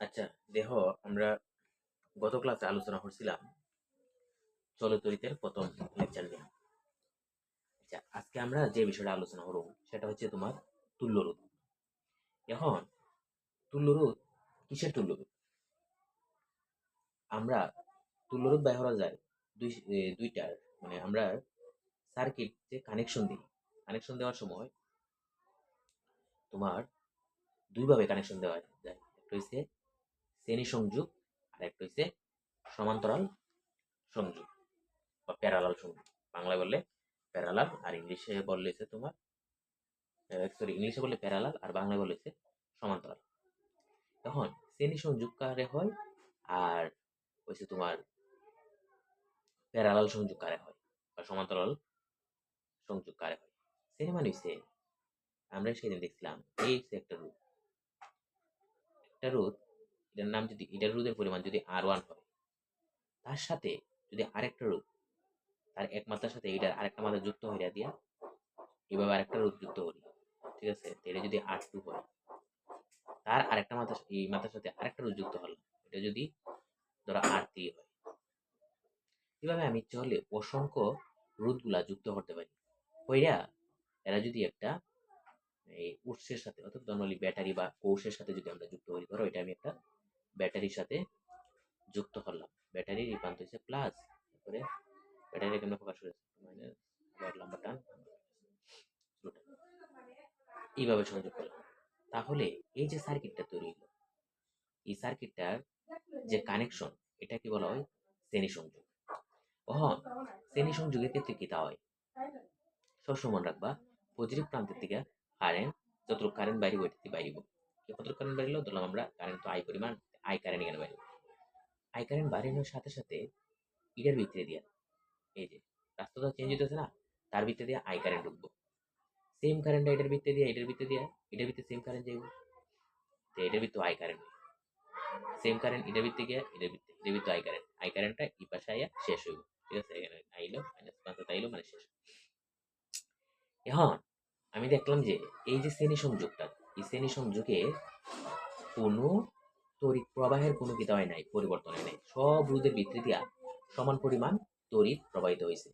আচ্ছা দেহ আমরা গত ক্লাসে আলোচনা করছিলাম চলতরিতের প্রথম লেকচার নিয়ে। আচ্ছা আজকে আমরা যে বিষয়টা আলোচনা করব সেটা হচ্ছে তোমার তুল্যরোধ। এখন, তুল্যরোধ কিসের তুল্যরোধ? আমরা তুল্যরোধ ব্যয় করা যায় দুই দুইটার। মানে আমরা সার্কিট যে কানেকশন দিই কানেকশন দেওয়ার সময় তোমার দুইভাবে কানেকশন দেওয়া যায়। একটা হচ্ছে শ্রেণি সংযোগ আর একটা হচ্ছে সমান্তরাল সংযোগ বা প্যারালাল সংযোগ। বাংলায় বললে প্যারালাল আর ইংলিশে বললে হচ্ছে তোমার সরি ইংলিশে বললে প্যারালাল আর বাংলায় বললে হচ্ছে সমান্তরাল। তখন শ্রেণি সংযোগ কারে হয় আর হচ্ছে তোমার প্যারালাল সংযোগ কারে হয় বা সমান্তরাল সংযোগ কারে হয়। শ্রেণি মানে হচ্ছে আমরা সেদিন দেখছিলাম এই হচ্ছে একটা রুট একটা রোধ, এটার নাম যদি, এটার রোধের পরিমাণ যদি আর ওয়ান হয়, তার সাথে যদি আরেকটা রোধ, তার এক মাত্রার সাথে এটার আরেকটা মাত্রা যুক্ত হইয়া দিয়া এভাবে আরেকটা রোধ যুক্ত করি, ঠিক আছে? এটা যদি আর টু হয়, তার আরেকটা মাত্রা এই মাত্রার সাথে আরেকটা রোধ যুক্ত হলো এটা যদি ধরো আর থ্রি হয়। এভাবে আমি ইচ্ছে হলে অসংখ্য রোধগুলা যুক্ত করতে পারি। হইয়া এরা যদি একটা উৎসের সাথে, অর্থাৎ নর্মালি ব্যাটারি বা কোষের সাথে যদি আমরা যুক্ত করি ধরো এটা আমি একটা ব্যাটারির সাথে যুক্ত করলাম। ব্যাটারির এই প্রান্ত হচ্ছে প্লাস তারপরে ব্যাটারি কেমন প্রকাশ করেছে মাইনাস লম্বা টান। এইভাবে সংযোগ করলাম। তাহলে এই যে সার্কিটটা তৈরি হলো, এই সার্কিটটার যে কানেকশন এটা কি বলা হয়? শ্রেণি সংযোগ অহন শ্রেণি সংযোগের ক্ষেত্রে কি তা হয়? সবসময় মনে রাখবা। পজিটিভ প্রান্তের থেকে কারেন্ট যতটুকু কারেন্ট বাইরে ওইটাতে বাইরিব কতটুকু কারেন্ট বাড়িলো, ধরলাম আমরা কারেন্ট তো আই পরিমাণ আই কারেন্ট এখানে বাইরে আই কারেন্ট বাড়ানোর সাথে সাথে ইটার ভিতরে দিয়া, এই যে রাস্তাটা চেঞ্জ হইতেছে না, তার ভিতরে দিয়ে আই কারেন্ট ঢুকবো। সেম কারেন্ট এটার ভিতরে দিয়ে, এটার ভিতরে দিয়ে, এটার ভিতরে সেম কারেন্ট যাইব। তো এটার ভিতরে আই কারেন্ট সেম কারেন্ট এটার ভিতরে গিয়ে, এটার ভিতরে এটার ভিতরে আই কারেন্ট আই কারেন্টটা এই পাশে আইয়া শেষ হইব। ঠিক আছে? এখানে আইলো মাইনাস পাঁচ আইলো মানে শেষ। এখন আমি দেখলাম যে এই যে শ্রেণি সংযোগটা, এই শ্রেণি সংযোগে কোনো তড়িৎ প্রবাহের কোনো হয় নাই, পরিবর্তন নাই। সব ভিতরে দিয়া সমান পরিমাণ তড়িৎ প্রবাহিত হয়েছে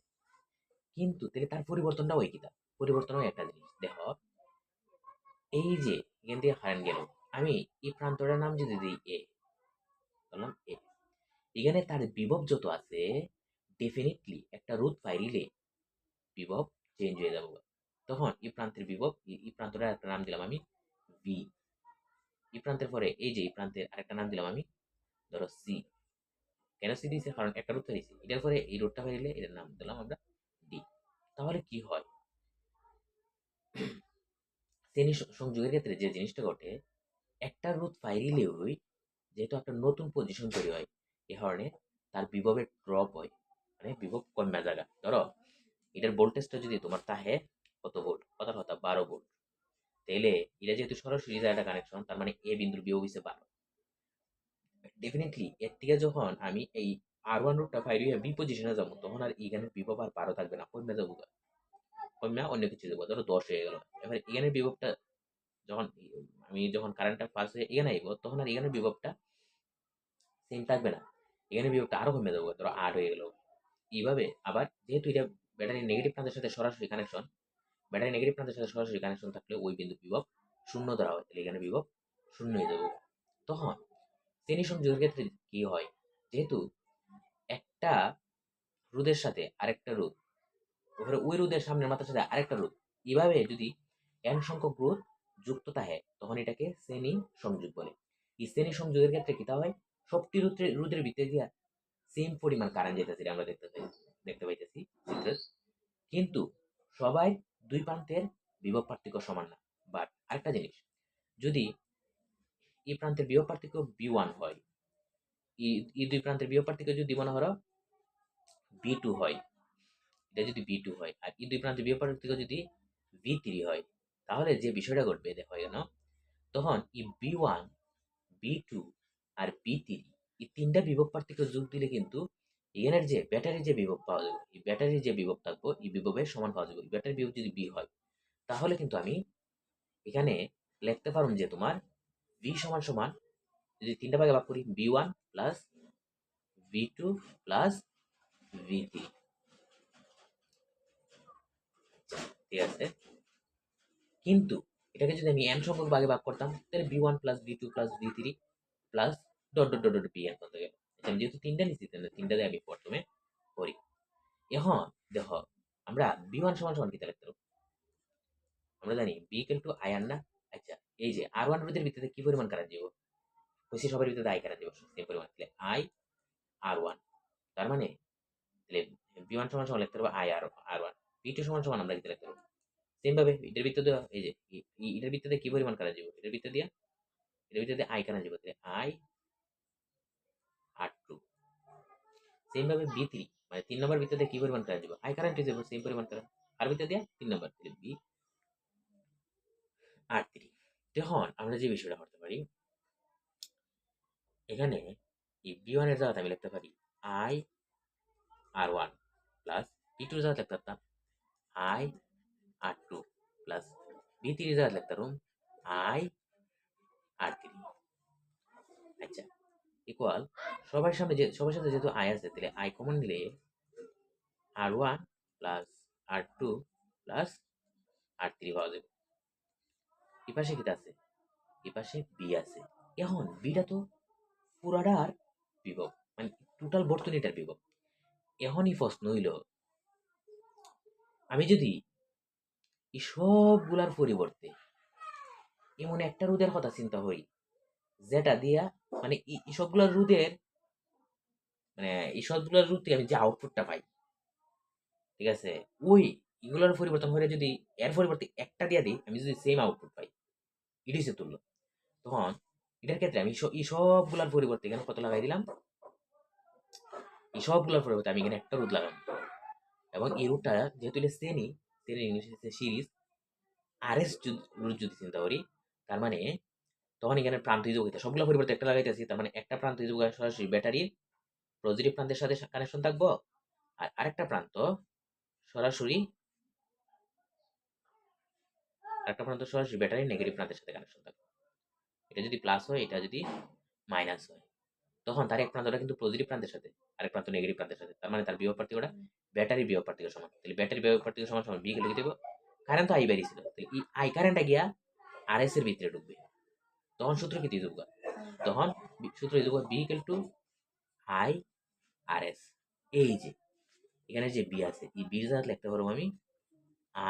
কিন্তু তাহলে তার পরিবর্তনটা ওই কিতা পরিবর্তন একটা জিনিস। দেখ, এই যে এখান থেকে হারান গেল, আমি এই প্রান্তটার নাম যদি দিই এ বললাম এ এখানে তার বিভব যত আছে ডেফিনেটলি একটা রোধ ফাইরিলে বিভব চেঞ্জ হয়ে যাব। তখন এই প্রান্তের বিভব, এই- প্রান্তটার একটা নাম দিলাম আমি ভি এই প্রান্তের পরে এই যে এই প্রান্তের আরেকটা নাম দিলাম আমি ধরো সি কেন সি দিয়েছে? কারণ একটা রোধ দিয়েছি এটার পরে এই রোডটা হয়ে গেলে এটার নাম দিলাম আমরা ডি তাহলে কি হয়? শ্রেণি সংযোগের ক্ষেত্রে যে জিনিসটা ঘটে, একটা রোধ ফাইরিলেই যেহেতু একটা নতুন পজিশন তৈরি হয়, এ কারণে তার বিভবের ড্রপ হয়। মানে বিভব কমে জায়গা ধরো, এটার ভোল্টেজটা যদি তোমার তাহে কত ভোল্ট? কত কথা বারো ভোল্ট। তাইলে এটা যেহেতু সরাসরি একটা কানেকশন তার মানে এ বিন্দুর বিভব হইছে বারো। ডেফিনেটলি এর থেকে যখন আমি এই আর ওয়ান রুটটা ফাইভ বি পজিশনে যাব, তখন আর এখানের বিভব আর বারো থাকবে না। কমে যাব। কমে অন্য কিছু যাব, ধরো দশ হয়ে গেল। এবার এখানের বিভবটা যখন আমি যখন কারেন্টটা পাস হয়ে এখানে আইব, তখন আর এখানের বিভবটা সেম থাকবে না। এখানে বিভবটা আরও কমে যাব, ধরো আট হয়ে গেল। এইভাবে আবার যেহেতু এটা ব্যাটারি নেগেটিভ প্রান্তের সাথে সরাসরি কানেকশন ব্যাটারি নেগেটিভ প্রান্তের সাথে সরাসরি কানেকশন থাকলে ওই বিন্দু বিভব শূন্য ধরা হয় তাহলে এখানে বিভব শূন্য হয়ে যাবে। তখন শ্রেণি সংযোগের ক্ষেত্রে কি হয়? যেহেতু একটা রোদের সাথে আরেকটা রোধ ওখানে ওই রোদের সামনের মাথার সাথে আরেকটা রোধ, এভাবে যদি এন সংখ্যক রোধ যুক্ত থাকে, তখন এটাকে শ্রেণি সংযোগ বলে। এই শ্রেণি সংযোগের ক্ষেত্রে কি হয়? সবটি রোধের রোধের ভিতরে দিয়া সেম পরিমাণ কারেন্ট যেতেছে আমরা দেখতে পাই, দেখতে পাইতেছি কিন্তু সবাই দুই প্রান্তের বিভব পার্থক্য সমান না। বাট আরেকটা জিনিস, যদি এই প্রান্তের বিভব পার্থক্য বি ওয়ান হয়, এই- দুই প্রান্তের বিভব পার্থক্য যদি মনে করো বি টু হয়, এটা যদি বি টু হয়, আর এই দুই প্রান্তের বিভব পার্থক্য যদি ভি থ্রি হয়, তাহলে যে বিষয়টা ঘটবে, দেখো কেন তখন এই বি ওয়ান বি টু আর বি থ্রি এই তিনটা বিভব পার্থক্য যোগ দিলে কিন্তু এখানের যে ব্যাটারির যে বিভব পাওয়া যাবে, এই ব্যাটারির যে বিভব থাকব, এই বিভবের সমান পাওয়া যাবে। ব্যাটারি বিভব যদি বি হয়, তাহলে কিন্তু আমি এখানে লিখতে পারুন যে তোমার ভি সমান সমান, যদি তিনটা ভাগে ভাগ করি B one plus V two plus V three ঠিক আছে। কিন্তু এটাকে যদি আমি এন সংখ্যক ভাগে ভাগ করতাম, তাহলে B one plus B two plus B three plus dot dot dot dot B N পর্যন্ত গেল আমি যেহেতু তিনটা নিচ্ছি তাহলে তিনটা দিয়ে আমি প্রথমে করি এখন দেখো, আমরা বি ওয়ান সমান সমান কিতা লিখতে? আমরা জানি বি ইকুয়াল টু আর না? আচ্ছা এই যে আর ওয়ান রোধের ভিত্তিতে কি পরিমাণ কারেন্ট দিব? কইছি সবার ভিতরে আই কারেন্ট দিব? সেম পরিমাণ। তাহলে আই আর ওয়ান তার মানে তাহলে বি ওয়ান সমান সমান লিখতে পারব I R R one B two সমান সমান আমরা কিতা লিখতে পারব। সেম ভাবে, এটার ভিত্তিতে এই যে এটার ভিত্তিতে কি পরিমাণ কারেন্ট দিব? এটার ভিত্তিতে দিয়া, এটার ভিত্তিতে আই কারেন্ট দিব? তাহলে আই আর টু সেম ভাবে বি থ্রি মানে তিন নম্বর ভিত্তিতে কি পরিমাণ কারেন্ট দিব আই কারেন্ট দিব সেম পরিমাণ কারেন্ট আর ভিত্তিতে দিয়া তিন নম্বর তাহলে বি আর থ্রি তখন আমরা যে বিষয়টা করতে পারি, এখানে এই বি ওয়ানের জায়গাতে আমি লিখতে পারি I R one plus B টুর জায়গাতে লিখতে পারতাম I R two plus B থ্রির জায়গাতে লিখতে পারুম আই আর থ্রি আচ্ছা ইকুয়াল সবার সামনে যে সবার সাথে যেহেতু আই আছে, তাহলে আই কমন নিলে R one plus R two plus R three পাওয়া যাবে। এই পাশে কি আছে? এই পাশে বি আছে। এখন বিটা তো পুরাটার বিভব মানে টোটাল বর্তনীটার বিভব। এখনই প্রশ্ন হইল, আমি যদি এই সবগুলার পরিবর্তে এমন একটা রোদের কথা চিন্তা করি, যেটা দিয়া মানে এই- এই সবগুলার মানে এই সবগুলার রোদ থেকে আমি যে আউটপুটটা পাই, ঠিক আছে? ওই এগুলোর পরিবর্তন হলে যদি এর পরিবর্তে একটা দিয়ে দিই, আমি যদি সেম আউটপুট পাই সে তুললো তখন এটার ক্ষেত্রে আমি এই সবগুলার পরিবর্তে এখানে কত লাগাই দিলাম? এই সবগুলার পরিবর্তে আমি এখানে একটা রোদ লাগাম এবং এই রুটটা যেহেতু এটা শ্রেণি English series R S root যদি চিন্তা করি, তার মানে তখন এখানে প্রান্ত যোগ হইতে সবগুলো পরিবর্তে একটা লাগাইতেছি, তার মানে একটা প্রান্ত যোগ সরাসরি ব্যাটারির পজিটিভ প্রান্তের সাথে কানেকশন থাকব, আর আরেকটা প্রান্ত সরাসরি, আরেকটা প্রান্ত সরাসরি ব্যাটারির নেগেটিভ প্রান্তের সাথে কানেকশন থাকবে। এটা যদি প্লাস হয়, এটা যদি মাইনাস হয়, তখন তার এক প্রান্তটা কিন্তু পজিটিভ প্রান্তের সাথে, আরেক প্রান্ত নেগেটিভ প্রান্তের সাথে, তার মানে তার বিভব পার্থক্যটা ব্যাটারি বিভব পার্থক্য সমান। তাহলে ব্যাটারি বিভব পার্থক্য সমান সমান বি লিখে দেবো কারেন্ট তো আই বেরিয়েছিল তাহলে এই আই কারেন্টটা গিয়া আর এস এর ভিতরে ঢুকবে। তখন সূত্র কি দিয়ে দেবো তখন সূত্র দিয়ে দেবো B equal to I R S এই যে এখানে যে বি আছে এই জায়গা লিখতে পারব আমি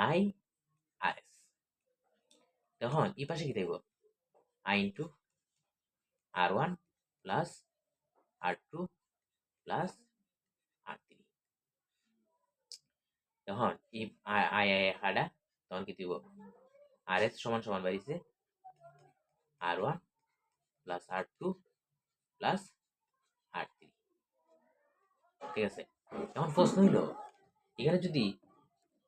আই আর এস তখন এই পাশে কি দেখব? I into R one plus R two plus R three তখন এই আই আই আই হাডা তখন কি দিব? আর এস সমান সমান বাড়িছে R one plus R two plus R three ঠিক আছে? এখন প্রশ্ন হইল, এখানে যদি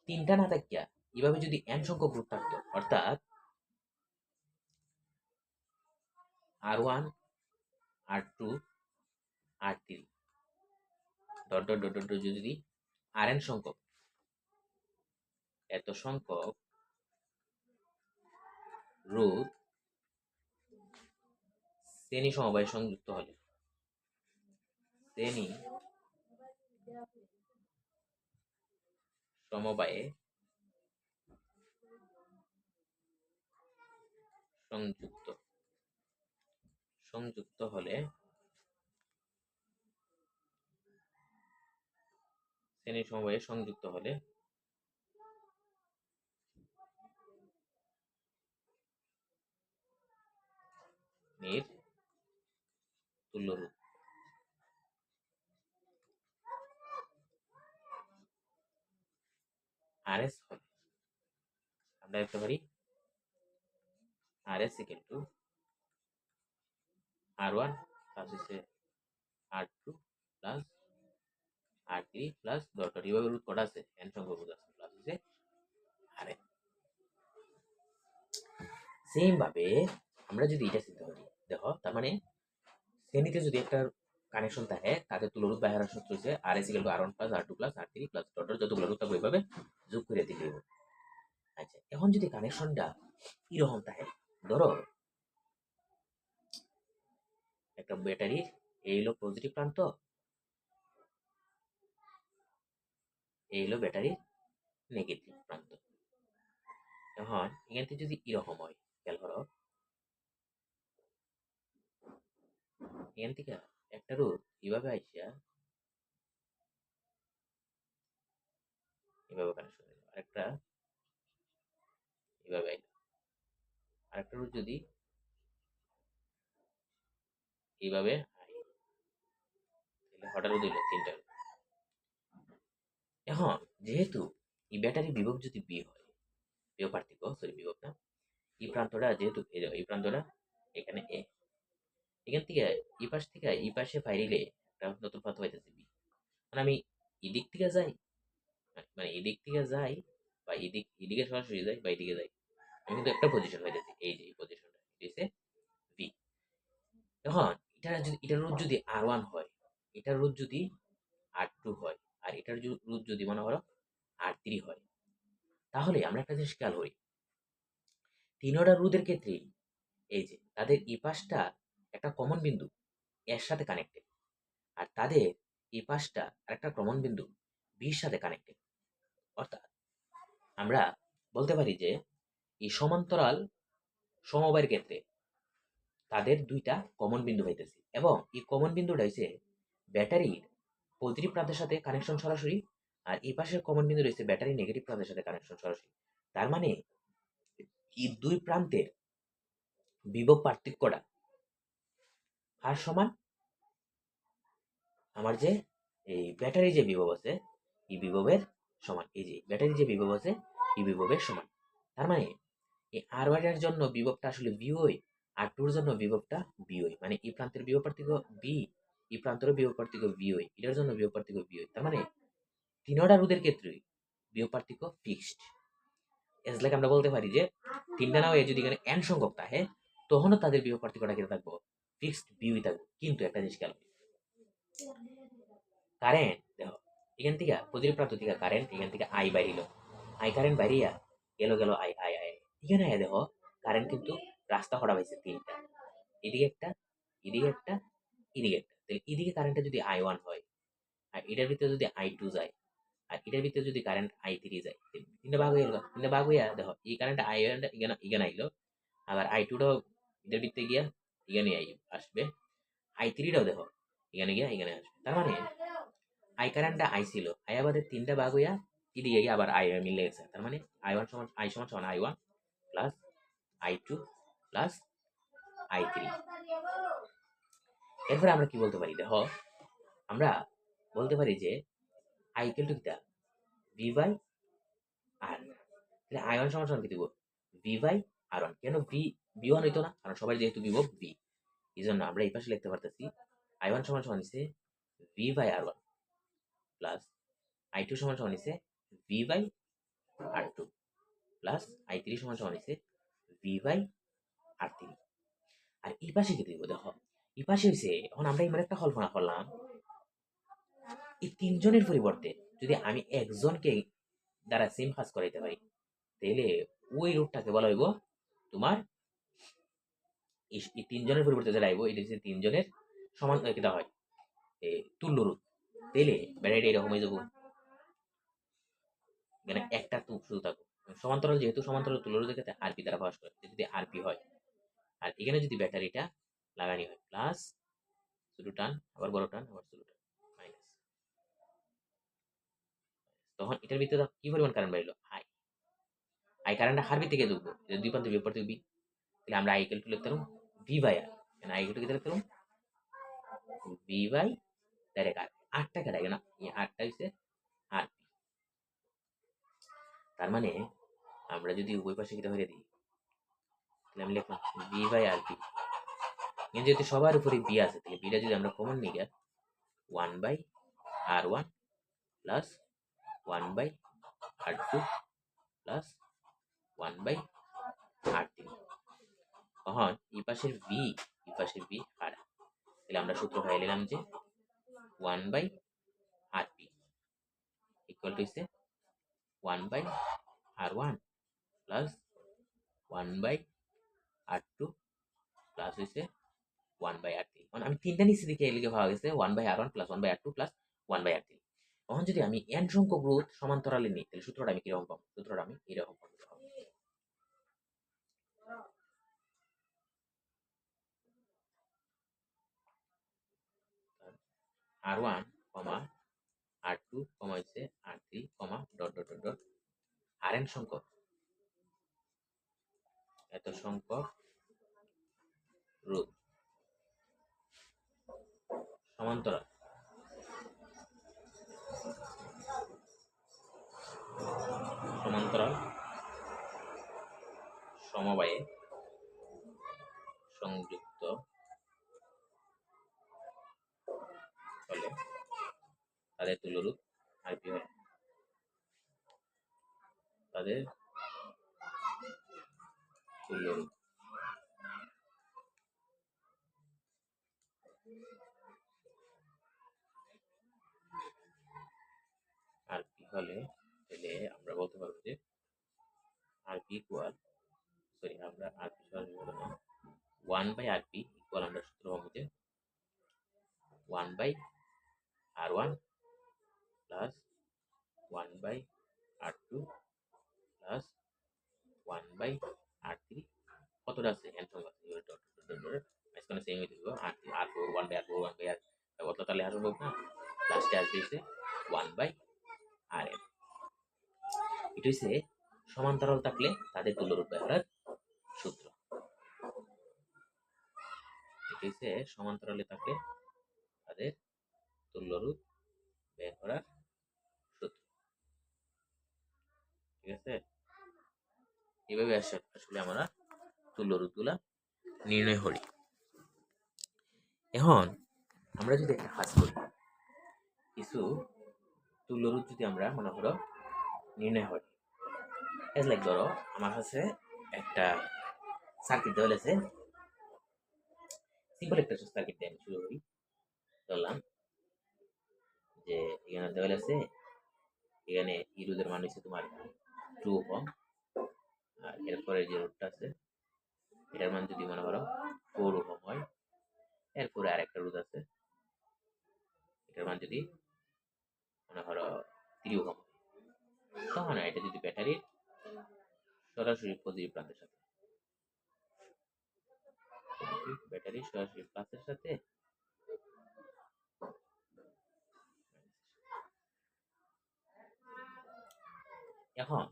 তিনটা না থাকিয়া এভাবে যদি এন সংখ্যক গ্রুপ থাকতো, অর্থাৎ R one R two R three dot dot dot dot যদি আর এন সংখ্যক, এত সংখ্যক রোধ শ্রেণি সমবায় সংযুক্ত হলে শ্রেণি সমবায়ে সংযুক্ত। সংযুক্ত হলে শ্রেণি সমবায়ে সংযুক্ত হলে নির তুল্যরূপ আর হবে আমরা লিখতে পারি R S equal to plus plus dot root কটা আছে? এন সংখ্যক রুট আছে প্লাস হচ্ছে আর এন আমরা যদি এটা চিন্তা করি দেখো, তার মানে শ্রেণীতে যদি একটা কানেকশন থাকে তাদের তুলরূপ বা হারার সূত্র হচ্ছে R S equal to R one plus R two plus R three plus dot যতগুলো রুট থাকবে এইভাবে যোগ করে দিলে আচ্ছা এখন যদি কানেকশনটা এরকম থাকে, ধরো একটা ব্যাটারি এই হলো পজিটিভ প্রান্ত, এই হলো ব্যাটারির নেগেটিভ প্রান্ত। এখন এখান যদি এরকম হয়, খেয়াল করো এখান থেকে একটা রোদ এভাবে আইসা এভাবে কানেকশন দিল আরেকটা এভাবে আইলো। আরেকটা রোদ যদি এইভাবে তাহলে হঠাৎ রোদ তিনটা এখন যেহেতু এই ব্যাটারি বিভব যদি বি হয় বিভব পার্থক্য সরি বিভব না, এই প্রান্তটা যেহেতু এই প্রান্তটা এখানে এ এখান থেকে এই পাশ থেকে এই পাশে ফাইরিলে একটা নতুন প্রান্ত পাইতেছে বি। মানে আমি এদিক থেকে যাই, মানে- এদিক থেকে যাই বা এদিক, এদিকে সরাসরি যাই বা এদিকে যাই, আমি কিন্তু একটা পজিশন পাইতেছি, এই যে এই পজিশনটা হচ্ছে বি এখন এটা যদি, এটার রোধ যদি আর ওয়ান হয়, এটার রোধ যদি আর টু হয়, আর এটার রোধ যদি মনে করো আর থ্রি হয়, তাহলে আমরা একটা জিনিস খেয়াল করি, তিনোটা রোধের ক্ষেত্রে এই যে তাদের এই পাশটা একটা কমন বিন্দু এর সাথে কানেক্টেড আর তাদের এই পাশটা আরেকটা কমন বিন্দু বির সাথে কানেক্টেড অর্থাৎ আমরা বলতে পারি যে এই সমান্তরাল সমবায়ের ক্ষেত্রে তাদের দুইটা কমন বিন্দু পাইতেছি এবং এই কমন বিন্দুটা হচ্ছে ব্যাটারির পজিটিভ প্রান্তের সাথে কানেকশন সরাসরি আর এই পাশের কমন বিন্দু রয়েছে ব্যাটারি নেগেটিভ প্রান্তের সাথে কানেকশন সরাসরি। তার মানে এই দুই প্রান্তের বিভব পার্থক্যটা আর সমান আমার যে এই ব্যাটারি যে বিভব আছে, এই বিভবের সমান, এই যে ব্যাটারি যে বিভব আছে, এই বিভবের সমান। তার মানে এই আর ওয়ানের জন্য বিভবটা আসলে বি ওই আর টুর জন্য বিভবটা বি ওই মানে এই প্রান্তের বিভব পার্থক্য বি এই প্রান্তের বিভব পার্থক্য বি ওই এটার জন্য বিভব পার্থক্য বি ওই তার মানে তিন তিনটা রোধের ক্ষেত্রে বিভব পার্থক্য ফিক্সড এজ লাইক আমরা বলতে পারি যে, তিনটা নাও যদি এখানে এন সংখ্যক থাকে, তখনও তাদের বিভব পার্থক্যটা কেটে থাকব। ফিক্সড বিউই থাকব কিন্তু একটা জিনিস খেয়াল কারেন্ট দেখো, এখান থেকে প্রতিটি প্রান্ত থেকে কারেন্ট এখান থেকে আই বাইরিল আই কারেন্ট বাইরিয়া গেল গেল আই আই আই এখানে আয় দেখো কারেন্ট কিন্তু রাস্তা হরা হয়েছে তিনটা। এদিকে একটা এদিকে একটা এদিকে একটা। তাহলে এদিকে কারেন্টটা যদি আই ওয়ান হয়, আর এটার ভিতরে যদি আই টু যায়, আর এটার ভিতরে যদি কারেন্ট আই থ্রি যায় তিনটা ভাগ হয়ে গেল। তিনটা ভাগ হইয়া দেখো, এই কারেন্ট আই ওয়ানটা এখানে এখানে আইলো। আবার আই টুটাও এটার ভিতরে গিয়া এখানে আসবে। আই থ্রিটাও দেখো এখানে গিয়া এখানে আসবে। তার মানে আই কারেন্টটা আই ছিল। আই আবার তিনটা ভাগ হইয়া এদিকে গিয়ে আবার আই মিলে গেছে। তার মানে আই ওয়ান সমান, আই সমান সমান I one plus I two plus I three. এরপরে আমরা কি বলতে পারি? দেখো, আমরা বলতে পারি যে আই ইকুয়াল টু কিটা V by R I one সমান সমান কি দিব? ভি বাই আর ওয়ান কেন ভি ভি ওয়ান হইতো না, কারণ সবাই যেহেতু বিভব বি এই জন্য আমরা এই পাশে লিখতে পারতেছি আই ওয়ান সমান সমান হচ্ছে V by R one plus I two সমান সমান হচ্ছে V by R two plus I three সমান সমান হচ্ছে ভি বাই আর থ্রি আর এই পাশে কি দিব দেখো, এই পাশে হয়েছে এখন আমরা এমন একটা কল্পনা করলাম, এই তিনজনের পরিবর্তে যদি আমি একজনকে দ্বারা সেম কাজ করাইতে পারি, তাহলে ওই রুটটাকে বলা হইব তোমার এই তিনজনের পরিবর্তে যেটা আইব এটা হচ্ছে তিনজনের সমান কেটা হয় তুল্য রূপ। তাইলে ব্যাটারিটা এরকম হয়ে যাব। মানে একটা তো শুধু থাকব সমান্তরাল যেহেতু সমান্তরাল, তুল্য রূপের ক্ষেত্রে আরপি দ্বারা প্রকাশ করে। যদি আরপি হয়, আর এখানে যদি ব্যাটারিটা লাগানি হয় প্লাস ছোট টান, আবার বড় টান, আবার ছোট টান মাইনাস তখন এটার ভিতরে কি পরিমাণ কারেন্ট বাড়লো আই আই কারেন্টটা হার থেকে ঢুকবো যদি দুই প্রান্ত বিপরীত বি তাহলে আমরা আই ক্যালকুলেট করতে পারব V by R I calculate করতে পারব ভি বাই ডাইরেক্ট আর আটটা আটটা হচ্ছে আর তার মানে আমরা যদি উভয় পাশে কেটে হয়ে দিই তাহলে আমি লিখলাম বি বাই আর পি কিন্তু যেহেতু সবার উপরে বি আছে তাহলে বিটা যদি আমরা কমন নিই গা one by R one plus one by R two plus one by R three তখন এই পাশের বি এই পাশের বি আর তাহলে আমরা সূত্র পাই নিলাম যে one by R P equal to হচ্ছে one by R one plus one by R two plus হয়েছে ওয়ান বাই আর থ্রি মানে আমি তিনটা নিচে দিকে এলিগে ভাবা গেছে one by R one plus one by R two plus one by R three তখন যদি আমি এন সংখ্যক রোধ সমান্তরালে নিই, তাহলে সূত্রটা আমি কীরকম পাবো? সূত্রটা আমি এরকম পাবো। আর ওয়ান কমা আর টু কমা হচ্ছে R three comma dot dot dot dot R N সংখ্যক। এত সংখ্যক রোধ সমান্তরাল। সমান্তরাল। সমবায়ে সংযুক্ত হলে। তাদের তুলরূপ আর কি হয়? তাদের তুল্যরূপ। আর পি হলে? তাহলে আমরা বলতে পারব যে আর পি ইকুয়াল সরি আমরা আর পি সরাসরি বলব না। One by R P equal আমরা সূত্র পাবো যে one by R one plus one by R two plus one by R three কতটা আছে? ডট মাঝখানে সেম হয়ে থাকবে R three R four one by R four one by R কত তাহলে আর সম্ভব না। লাস্টে আসবে হচ্ছে ওয়ান বাই আর এন এটা হচ্ছে সমান্তরাল থাকলে তাদের তুল্যরূপ ব্যবহারের সূত্র। এটা হচ্ছে সমান্তরালে থাকলে তাদের তুল্যরূপ বের করার সূত্র। ঠিক আছে? এভাবে আসে, আসলে আমরা তুল্যরূপগুলা নির্ণয় করি। এখন আমরা যদি একটা কাজ করি, কিছু তুল্যরূপ যদি আমরা মনে করো নির্ণয় করি এজ লাইক ধরো আমার কাছে একটা সার্কিট দেওয়া আছে সিম্পল একটা সার্কিট দিয়ে আমি শুরু করি, ধরলাম। যে এখানে দেওয়াল আছে এখানে ইরুদের মান হচ্ছে তোমার টু ওহম আর এরপরে যে রোডটা আছে, এটার মান যদি মনে করো ফোর ওহম হয়, এরপরে আরেকটা রোদ আছে, এটার মান যদি মনে করো থ্রি ওহম তখন এটা যদি ব্যাটারির সরাসরি পজিটিভ প্রান্তের সাথে। ব্যাটারি সরাসরি প্লাসের সাথে এখন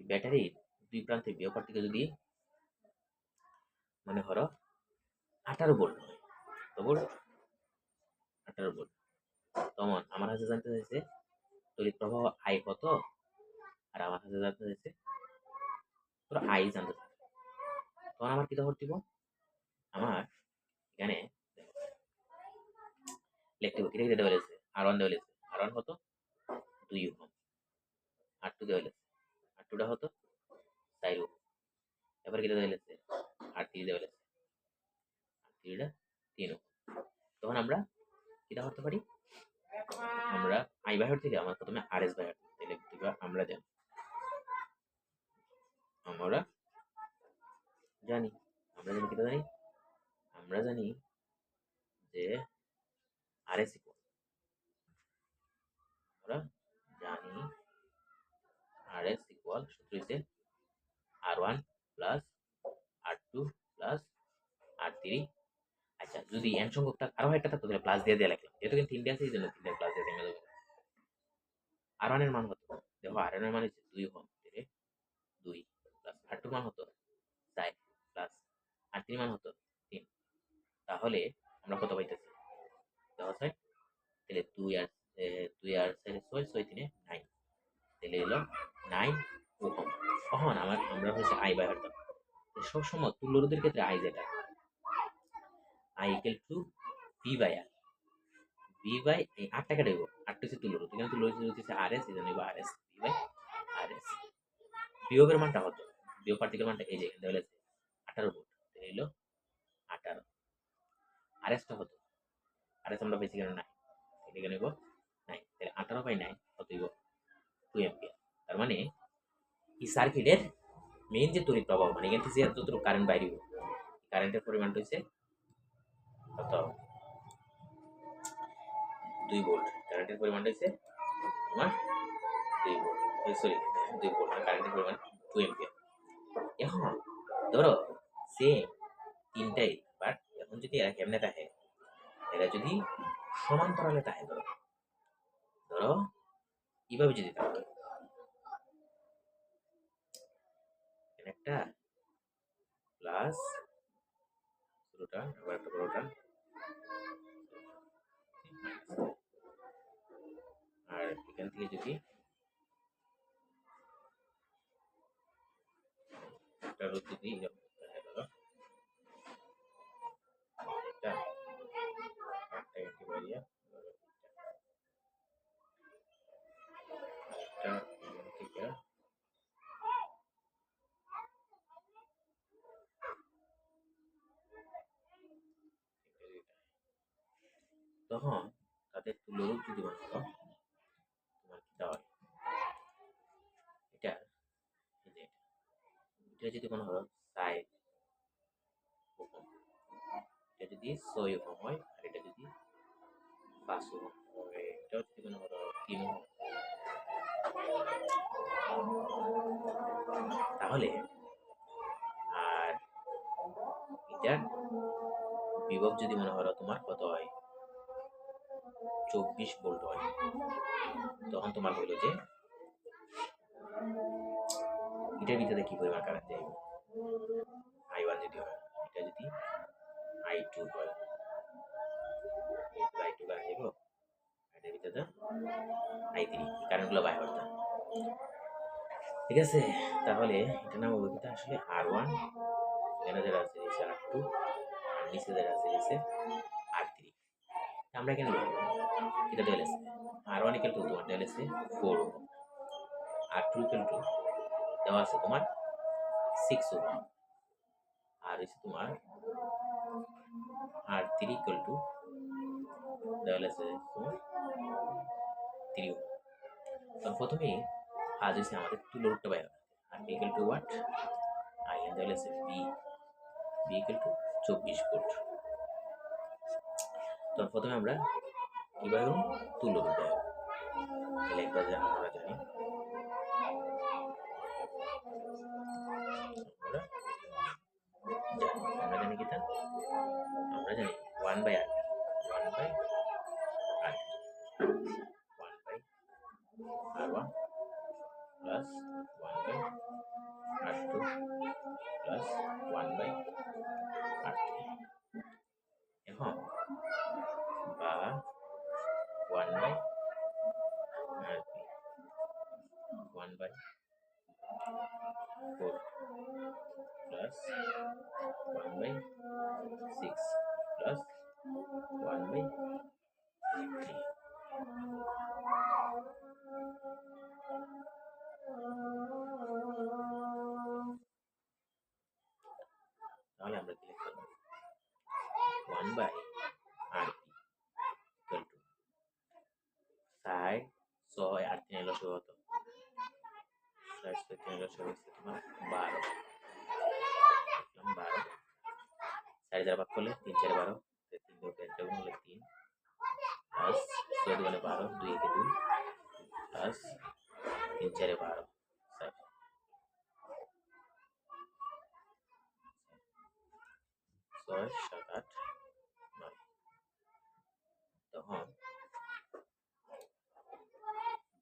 ব্যাটারির দুই প্রান্তে বিয়োগ যদি মনে করো আঠারো ভোল্ট হয়, তো ভোল্ট? আঠারো ভোল্ট। তখন আমার কাছে জানতে চাইছে তড়িৎ প্রবাহ আই কত? আর আমার কাছে জানতে চাইছে তোর আই জানতে চাই তখন আমার কি করতে আমার এখানে লিখতে হবে কিরে দেওয়া রয়েছে আর ওয়ান দেওয়া রয়েছে আর ওয়ান কত? দুই ওহম। আর টু দেওয়া রয়েছে আর টুটা হতো চার ওহম এবার কিটা দেওয়া রয়েছে আর থ্রি দেওয়া রয়েছে আর থ্রিটা তিন তখন আমরা কিটা করতে পারি? আমরা আই বাহার থেকে, আমরা প্রথমে আর এস বাহার তাহলে আমরা জানি। আমরা জানি। আমরা জানি কিটা জানি? আমরা জানি যে আর এস ইকুয়াল আমরা আর এস ইকুয়াল সূত্র হচ্ছে R one plus R two plus R three আচ্ছা যদি এন সংখ্যকটা আরও একটা থাকতো তাহলে প্লাস দিয়ে দিয়ে লাগলাম যেহেতু কিন্তু তিনটে আছে, এই জন্য তিনটে প্লাস দিয়ে দিয়ে আর ওয়ানের মান হতো দেখো আর এর মান হচ্ছে দুই হোম থেকে দুই প্লাস আর টু মান হতো চার প্লাস আর থ্রি মান হতো তিন। তাহলে আমরা কত পাইতেছি? দেওয়া যায় তাহলে দুই আর দুই আর ছয় ছয় তিনে নাইন তাহলে এলো নাইন ওহম তখন আমার, আমরা হচ্ছে আই বাই হারতাম। সবসময় তুল্যরোধের ক্ষেত্রে আই যেটা। I equal to V by R V by এই আটটা কেটে দেবো। আটটা হচ্ছে তুল্যরোধ এখানে তুল্যরোধ হচ্ছে আর এস এখানে নেব R S V by R S বিয়োগের মানটা হতো বিয়োগ পার্টিকেল মানটা এই যে এখানে দেওয়া আছে আঠারো ভোল্ট। এলো আঠারো। আর এসটা হতো আর এস আমরা বেশি কেন নাই? এখানে নেব, নাই। তাহলে আঠারো বাই নাইন কত দিব টু এম্পিয়ার তার মানে এই সার্কিটের মেইন যে তড়িৎ প্রবাহ মানে এখান থেকে যতটুকু কারেন্ট বাইরে কারেন্টের পরিমাণটা হচ্ছে কত? দুই ভোল্ট কারেন্টের পরিমাণটা হচ্ছে তোমার দুই ভোল্ট সরি দুই ভোল্ট কারেন্টের পরিমাণ টু এম্পিয়ার এখন, ধরো সেম তিনটাই বাট এখন যদি এরা কেমনে থাকে এরা যদি সমান্তরালে থাকে ধরো। ধরো এইভাবে যদি থাকে এখানে একটা প্লাস ছোটটা আবার একটা বড়টা আর এখান থেকে যদি একটা রোদ যদি এরকম দেখা গেল একটা একটা এটি বাড়িয়া একটা এখান থেকে তখন তাদের তুল্যরূপ যদি মনে করো তোমার কি হয় এটা এই যে এটা এটা যদি করো সাইড ওপম এটা যদি ছয় ওপম হয় আর এটা যদি ওপম হয়, এটাও যদি করো তিন ওপম তাহলে আর এটার বিভব যদি মনে করো তোমার কত হয়? চব্বিশ ভোল্ট হয়। তখন তোমার হইল যে এটার ভিতরে কি পরিমাণ কারেন্ট যাইব আই ওয়ান যদি হয়, এটা যদি আই টু হয় আই টু কারেন্ট যাইব এটার ভিতরে আই থ্রি কারেন্টগুলো বাই করতে ঠিক আছে, তাহলে এটা নাম অভিজ্ঞতা আসলে আর ওয়ান এখানে যেটা আছে হচ্ছে আর টু আর নিচে যেটা আছে হচ্ছে আর থ্রি আমরা এখানে লিখব, এটা ডেল আছে আর ওয়ান ইকাল টু তোমার ডেল আছে four R two equal to দেওয়া আছে তোমার সিক্স ওহম আর হচ্ছে তোমার আর থ্রি ইকাল টু দেওয়া আছে তোমার থ্রি ওহম তো প্রথমে আজ হচ্ছে আমাদের তুলো রুটটা বাইরে। R B equal to watt R এখানে দেওয়া আছে বি বি ইকাল টু চব্বিশ ভোল্ট তো প্রথমে আমরা কীভাবে তুলো রূপ দেয় তাহলে একবার প্লাস ছয় সাত আট নয় তখন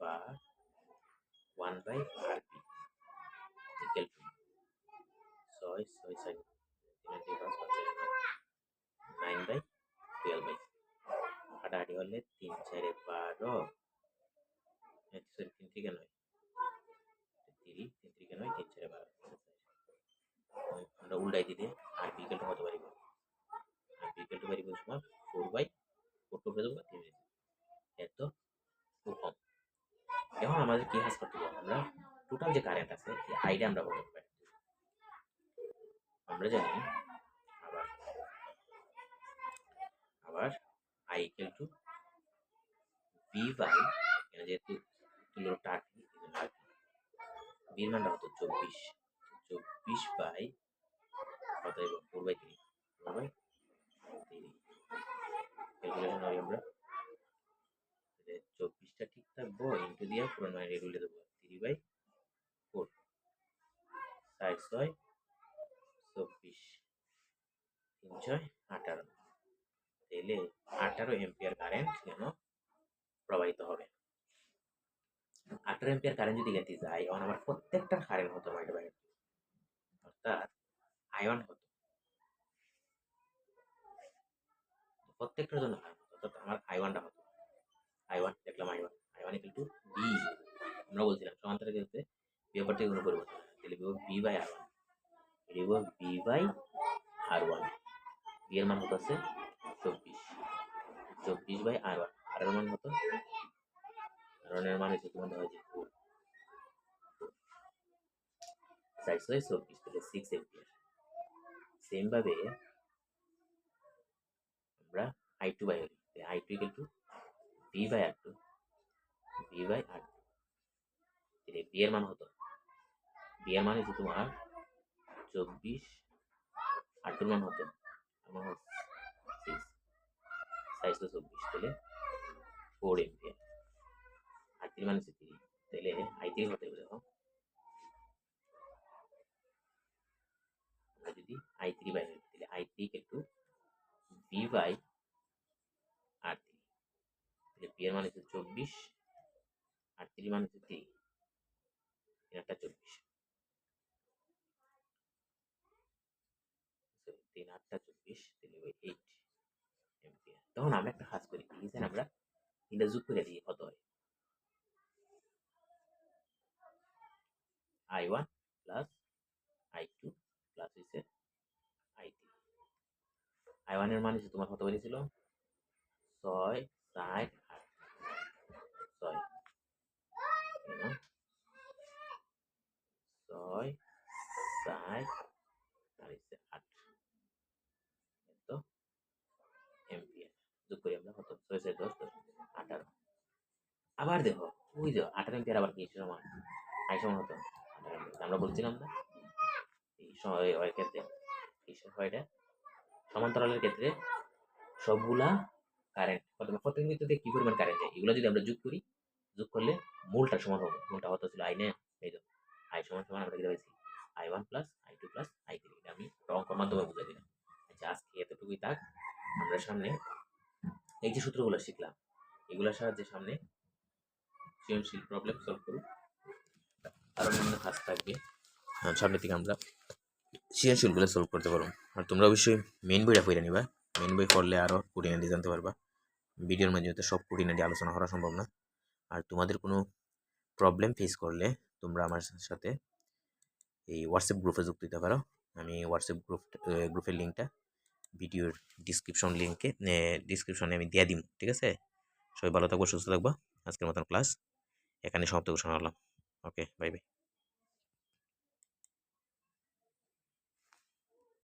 বা one by R P equal to ছয় ছয় ছয় তিন দুই পাঁচ পাঁচ নাইন বাই টুয়েলভ বাই হাঁটাহাঁটি হলে তিন চারে বারো সরি তিন থেকে নয় তিরিশ তিন থেকে নয় তিন চারে বারো আমরা উল্টাই দিলে আর বিকেলটা কত পারিব আর বিকেলটা পারিব তোমার ফোর বাই ফোর টু ফেলে তিন এত খুব কম। এখন আমাদের কি কাজ করতে হবে? আমরা টোটাল যে কারেন্ট আছে, এই আইডিয়া আমরা বলতে পারি আমরা জানি আবার আবার I equal to B by যেহেতু তুলোটা আট বির হতো চব্বিশ। চব্বিশ বাই কত এবং four by three four by three calculation করি আমরা। চব্বিশটা ঠিক থাকব ইন্টু দিয়ে পুরো নয় উল্টে দেবো। থ্রি বাই ফোর ষাট ছয়, চব্বিশ। তিন ছয়, আঠারো। তাহলে আঠারো এম্পিয়ার কারেন্ট কেন প্রবাহিত হবে? আঠারো এম্পিয়ার কারেন্ট যদি গেতে যায় তখন আমার প্রত্যেকটা কারেন্ট হতো মাইট অর্থাৎ আয়ন হতো। প্রত্যেকটার জন্য কারেন্ট অর্থাৎ আমার হতো। আই ওয়ান দেখলাম I one equal to B আমরা বলছিলাম সমান্তরাল ক্ষেত্রে ব্যাপারটি কোনো পরিবর্তন হয় তাহলে বিভব বি বাই আর ওয়ান বিভব B by R one B এর মান কত আছে? চব্বিশ। চব্বিশ বাই আর ওয়ান আর এর মান কত? আর ওয়ানের মান হচ্ছে তোমার ধরা যায় ফোর সাইজ হয় চব্বিশ। সিক্স এম্পিয়ার সেম ভাবে আমরা I two by Holi I two equal to B by R two B by R two তাহলে বি এর মান হতো বি এর মান হচ্ছে তোমার চব্বিশ আর টুর মান হতো আমার হচ্ছে সিক্স তো চব্বিশ, তাহলে ফোর এম্পিয়ার আর তিন মানে হচ্ছে থ্রি তাহলে আই থ্রি হতে হবে দেখো। যদি আই থ্রি বাই হই তাহলে আই থ্রি একটু বি বাই আর থ্রি তাহলে বি এর মানে হচ্ছে চব্বিশ আর থ্রি মানে হচ্ছে থ্রি আটটা চব্বিশ। তিন আটটা চব্বিশ তাহলে এইট এম্পিয়ার তখন আমরা একটা কাজ করি কি জানেন আমরা এটা যোগ করে দিই, কত হয়? I one plus I two plus হচ্ছে আই থ্রি আই ওয়ানের মান হচ্ছে তোমার কত বেরিয়েছিল ছয়, ষাট, আট। ছয়। ছয়, ষাট আর হচ্ছে আট। এত এম্পিয়ার যোগ করি আমরা কত? ছয় ছয়, দশ আঠারো। আবার দেখো, ওই দেখো আঠারো এম্পিয়ার আবার কি সমান আই সমান হতো। আমরা বলছিলাম না? ক্ষেত্রে এই সময়টা সমান্তরালের ক্ষেত্রে সবগুলা কারেন্ট প্রথমে প্রত্যেক বিন্দুতে কি পরিমাণ কারেন্ট যায়, এগুলো যদি আমরা যোগ করি, যোগ করলে মূলটা সমান হবে, মূলটা হতো ছিল? আই নে এই তো। আই সমান সমান আমরা দেখতে পাইছি I one plus I two plus I three আমি অঙ্কর মাধ্যমে বুঝাই দিলাম। আচ্ছা আজকে এতটুকুই থাক, আমরা সামনে এই যে সূত্রগুলো শিখলাম, এগুলোর সাহায্যে সামনে সৃজনশীল প্রবলেম সলভ করব। আরও বিভিন্ন কাজ থাকবে। আর সামনে থেকে আমরা সৃজনশীলগুলো সলভ করতে পারো আর তোমরা অবশ্যই মেন বইটা পড়ে নিবা। মেন বই পড়লে আরও খুঁটিনাটি জানতে পারবা। ভিডিওর মাধ্যমে সব খুঁটিনাটি আলোচনা করা সম্ভব না। আর তোমাদের কোনো প্রবলেম ফেস করলে তোমরা আমার সাথে এই হোয়াটসঅ্যাপ গ্রুপে যুক্ত দিতে পারো। আমি হোয়াটসঅ্যাপ গ্রুপ গ্রুপের লিঙ্কটা ভিডিওর ডিসক্রিপশন লিঙ্কে ডিসক্রিপশনে আমি দিয়ে দিম, ঠিক আছে? সবাই ভালো থাকব, সুস্থ থাকব। আজকের মতন ক্লাস এখানে সমাপ্ত ঘোষণা করলাম। Okay bye bye